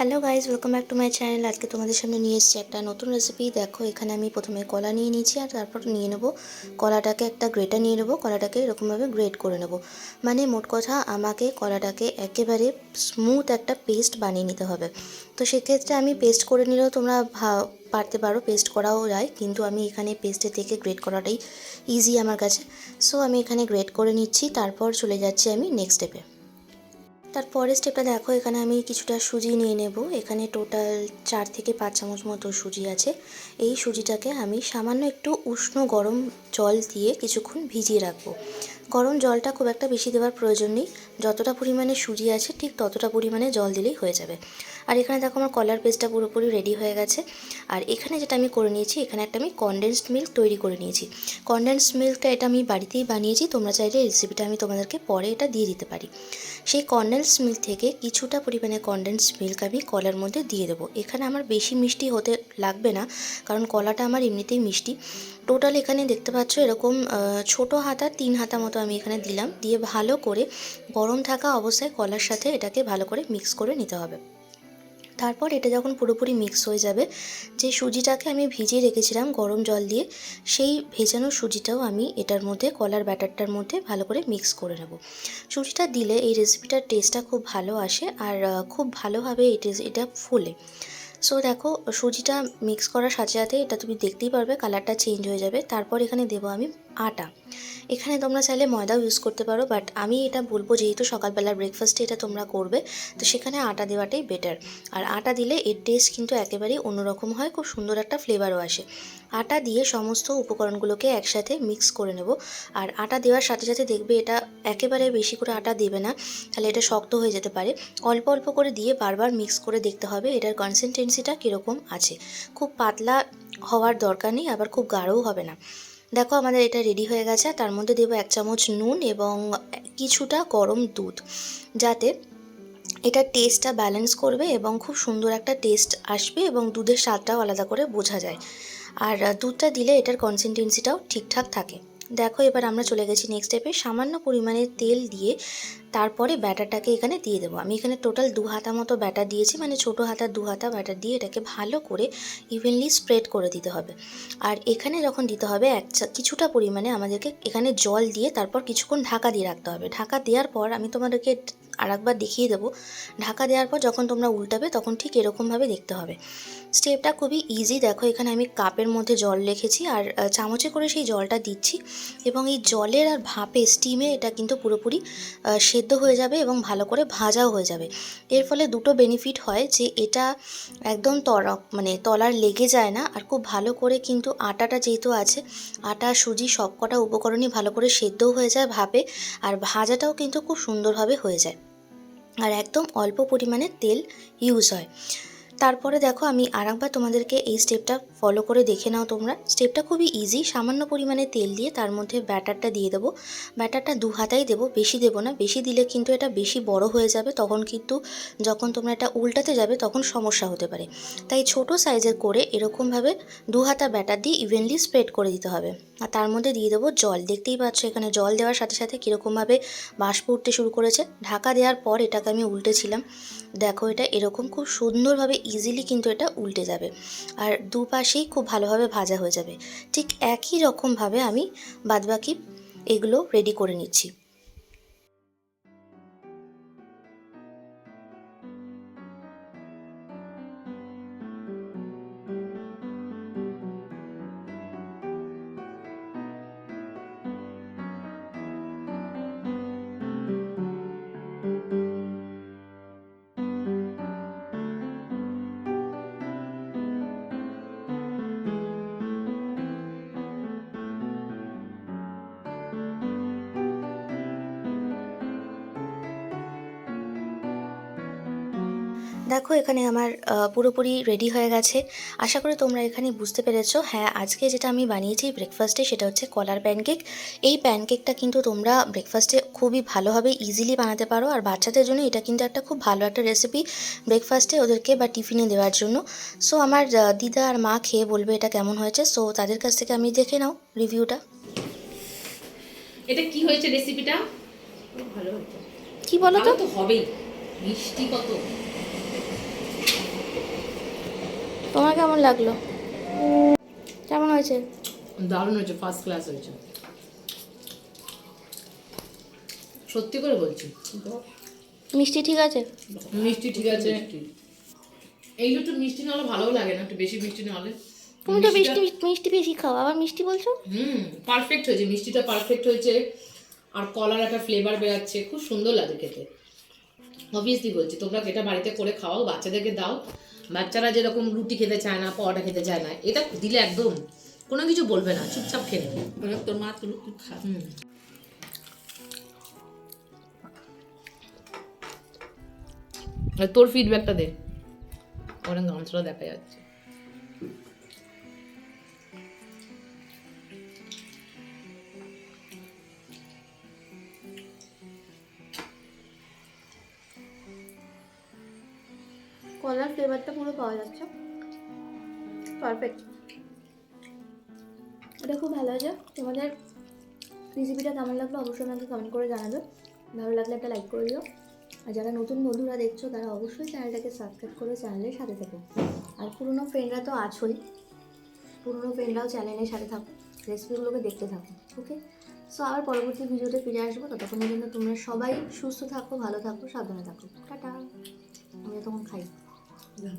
Hello guys welcome back to my channel আজকে তোমাদের সামনে নিয়ে এসেছি একটা নতুন রেসিপি দেখো, এখানে আমি প্রথমে কলা নিয়ে নিয়েছি আর তারপর নিয়ে নেব কলাটাকে একটা গ্রেটার নিয়ে নেব। কলাটাকে এরকমভাবে গ্রেট করে নেব। মানে মোট কথা, আমাকে কলাটাকে একেবারে স্মুথ একটা পেস্ট বানিয়ে নিতে হবে। তো সেক্ষেত্রে আমি পেস্ট করে নিলেও তোমরা পারতে পারো পেস্ট করাও যায়। কিন্তু আমি এখানে পেস্টের থেকে গ্রেট করাটাই ইজি আমার কাছে। সো আমি এখানে গ্রেট করে নিচ্ছি। তারপর চলে যাচ্ছি আমি নেক্সট স্টেপে তারপরের স্টেপটা দেখো, এখানে আমি কিছুটা সুজি নিয়ে নেব। এখানে টোটাল চার থেকে পাঁচ চামচ মতো সুজি আছে। এই সুজিটাকে আমি সামান্য একটু উষ্ণ গরম জল দিয়ে কিছুক্ষণ ভিজিয়ে রাখব। গরম জলটা খুব একটা বেশি দেওয়ার প্রয়োজন নেই। যতটা পরিমাণে সুজি আছে, ঠিক ততটা পরিমাণে জল দিলেই হয়ে যাবে। আর এখানে দেখো আমার কলার পেস্টটা পুরোপুরি রেডি হয়ে গেছে। আর এখানে যেটা আমি করে নিয়েছি, এখানে একটা আমি কনডেন্সড মিল্ক তৈরি করে নিয়েছি। কনডেন্সড মিল্কটা এটা আমি বাড়িতেই বানিয়েছি, তোমরা চাইলে রেসিপিটা আমি তোমাদেরকে পরে এটা দিয়ে দিতে পারি। সেই কনডেন্স মিল্ক থেকে কিছুটা পরিমাণে কনডেন্স মিল্ক আমি কলার মধ্যে দিয়ে দেবো। এখানে আমার বেশি মিষ্টি হতে লাগবে না, কারণ কলাটা আমার এমনিতেই মিষ্টি। টোটাল এখানে দেখতে পাচ্ছ এরকম ছোট হাতা, তিন হাতা মতো আমি এখানে দিলাম। দিয়ে ভালো করে গরম থাকা অবস্থায় কলার সাথে এটাকে ভালো করে মিক্স করে নিতে হবে। তারপর এটা যখন পুরোপুরি মিক্স হয়ে যাবে, যে সুজিটাকে আমি ভিজিয়ে রেখেছিলাম গরম জল দিয়ে, সেই ভেজানো সুজিটাও আমি এটার মধ্যে, কলার ব্যাটারটার মধ্যে ভালো করে মিক্স করে নেব। সুজিটা দিলে এই রেসিপিটার টেস্টটা খুব ভালো আসে আর খুব ভালোভাবে এই এটা ফুলে। সো দেখো, সুজিটা মিক্স করার সাথে সাথে এটা তুমি দেখতেই পারবে কালারটা চেঞ্জ হয়ে যাবে। তারপর এখানে দেবো আমি আটা। এখানে তোমরা চাইলে ময়দাও ইউজ করতে পারো বাট আমি এটা বলব যেহেতু সকালবেলার ব্রেকফাস্টে এটা তোমরা করবে, তো সেখানে আটা দেওয়াটাই বেটার আর আটা দিলে এর টেস্ট কিন্তু একেবারেই অন্যরকম হয়, খুব সুন্দর একটা ফ্লেভারও আসে। আটা দিয়ে সমস্ত উপকরণগুলোকে একসাথে মিক্স করে নেব। আর আটা দেওয়ার সাথে সাথে দেখবে এটা একেবারে বেশি করে আটা দেবে না, তাহলে এটা শক্ত হয়ে যেতে পারে। অল্প অল্প করে দিয়ে বারবার মিক্স করে দেখতে হবে এটার কনসিস্টেন্সিটা কীরকম আছে। খুব পাতলা হওয়ার দরকার নেই, আবার খুব গাঢ়ও হবে না। দেখো আমাদের এটা রেডি হয়ে গেছে। তার মধ্যে দেবো এক চামচ নুন এবং কিছুটা গরম দুধ, যাতে এটা টেস্টটা ব্যালেন্স করবে এবং খুব সুন্দর একটা টেস্ট আসবে এবং দুধের স্বাদটাও আলাদা করে বোঝা যায়। আর দুধটা দিলে এটার কনসিস্টেন্সিটাও ঠিকঠাক থাকে। দেখো এবার আমরা চলে গেছি নেক্সট স্টেপে সামান্য পরিমাণে তেল দিয়ে তারপরে ব্যাটারটাকে এখানে দিয়ে দেবো। আমি এখানে টোটাল দু হাতা মতো ব্যাটার দিয়েছি মানে ছোটো হাতার দু হাতা ব্যাটার দিয়ে এটাকে ভালো করে ইভেনলি স্প্রেড করে দিতে হবে। আর এখানে যখন দিতে হবে এক কিছুটা পরিমাণে আমাদেরকে এখানে জল দিয়ে তারপর কিছুক্ষণ ঢাকা দিয়ে রাখতে হবে। ঢাকা দেওয়ার পর আমি তোমাদেরকে আরেকবার দেখিয়ে দেবো। ঢাকা দেওয়ার পর যখন তোমরা উল্টাবে তখন ঠিক এরকমভাবে দেখতে হবে। স্টেপটা খুবই ইজি দেখো এখানে আমি কাপের মধ্যে জল রেখেছি আর চামচে করে সেই জলটা দিচ্ছি এবং এই জলের আর ভাপে স্টিমে এটা কিন্তু পুরোপুরি আহ, সেদ্ধ হয়ে যাবে এবং ভালো করে ভাজাও হয়ে যাবে। এর ফলে দুটো বেনিফিট হয় যে এটা একদম তরক মানে তলার লেগে যায় না আর খুব ভালো করে কিন্তু আটাটা যেহেতু আছে, আটা, সুজি সবকটা উপকরণই ভালো করে সেদ্ধও হয়ে যায় ভাবে আর ভাজাটাও কিন্তু খুব সুন্দরভাবে হয়ে যায়। আর একদম অল্প পরিমাণে তেল ইউজ হয়। তারপরে দেখো আমি আরেকবার তোমাদেরকে এই স্টেপটা ফলো করে দেখে নাও তোমরা। স্টেপটা খুবই ইজি সামান্য পরিমাণে তেল দিয়ে তার মধ্যে ব্যাটারটা দিয়ে দেবো। ব্যাটারটা দু হাতাই দেবো, বেশি দেবো না। বেশি দিলে কিন্তু এটা বেশি বড় হয়ে যাবে, তখন কিন্তু যখন তোমরা এটা উল্টাতে যাবে তখন সমস্যা হতে পারে। তাই ছোট সাইজের করে এরকমভাবে দু হাতা ব্যাটার দিয়ে ইভেনলি স্প্রেড করে দিতে হবে। আর তার মধ্যে দিয়ে দেবো জল। দেখতেই পাচ্ছ এখানে জল দেওয়ার সাথে সাথে কীরকমভাবে বাষ্প উঠতে শুরু করেছে। ঢাকা দেওয়ার পর এটাকে আমি উল্টেছিলাম। দেখো এটা এরকম খুব সুন্দরভাবে ইজিলি কিন্তু এটা উল্টে যাবে। আর দুপাশেই খুব ভালোভাবে ভাজা হয়ে যাবে। ঠিক একই রকমভাবে আমি বাদবাকি এগুলো রেডি করে নিচ্ছি। দেখো এখানে আমার পুরোপুরি রেডি হয়ে গেছে। আশা করি তোমরা এখানে বুঝতে পেরেছ। হ্যাঁ আজকে যেটা আমি বানিয়েছি ব্রেকফাস্টে সেটা হচ্ছে কলার প্যানকেক এই প্যানকেকটা কিন্তু তোমরা ব্রেকফাস্টে খুবই ভালোভাবে ইজিলি বানাতে পারো। আর বাচ্চাদের জন্য এটা কিন্তু একটা খুব ভালো একটা রেসিপি ব্রেকফাস্টে ওদেরকে বা টিফিনে দেওয়ার জন্য। সো আমার দিদা আর মা খেয়ে বলবে এটা কেমন হয়েছে। সো তাদের কাছ থেকে আমি দেখে নাও রিভিউটা এটা কি হয়েছে রেসিপিটা ভালো হয়েছে। কি বলো তো? তো হবেই। মিষ্টি কত? তোমার কেমন লাগল? কেমন হয়েছে? দারুণ হয়েছে ফার্স্ট ক্লাস হয়েছে। সত্যি করে বলছি? মিষ্টি ঠিক আছে? মিষ্টি ঠিক আছে। এইগুলো একটু মিষ্টি না হলে ভালোও লাগে না একটু বেশি মিষ্টি না হলে তুমি তো মিষ্টি মিষ্টি বেশি খাও আবার মিষ্টি বলছো? হুম পারফেক্ট হয়েছে মিষ্টিটা পারফেক্ট হয়েছে। আর কলার একটা ফ্লেভার বেরাচ্ছে খুব সুন্দর লাগে খেতে। অবভিয়াসলি বলছি তোমরা এটা বাড়িতে করে খাওয়াও? বাচ্চাদেরকে দাও। বাচ্চারা যেরকম রুটি খেতে চায় না পরোটা খেতে চায় না এটা দিলে একদম কোনো কিছু বলবে না চুপচাপ খেয়ে নেবে। তোর মা তুই খা। হুম। তোর ফিডব্যাকটা দে। অনেক গামছাটা দেখা যাচ্ছে। কলার ফ্লেভারটা পুরো পাওয়া যাচ্ছে। পারফেক্ট এটা খুব ভালো হয়েছে। তোমাদের রেসিপিটা কেমন লাগল অবশ্যই আমাকে কমেন্ট করে জানাবে। ভালো লাগলে একটা লাইক করে দিও। আর যারা নতুন বন্ধুরা দেখছ, তারা অবশ্যই চ্যানেলটাকে সাবস্ক্রাইব করে চ্যানেলের সাথে থেকো। আর পুরনো ফ্রেন্ডরা তো আছোই। পুরনো ফ্রেন্ডরাও চ্যানেলের সাথে থাকো। রেসিপিগুলোকে দেখতে থাকো ওকে সো আবার পরবর্তী ভিডিওতে ফিরে আসব। ততক্ষণের জন্য তোমরা সবাই সুস্থ থাকো, ভালো থাকো, সাবধানে থাকো। টাটা। আমি তখন খাই। যা।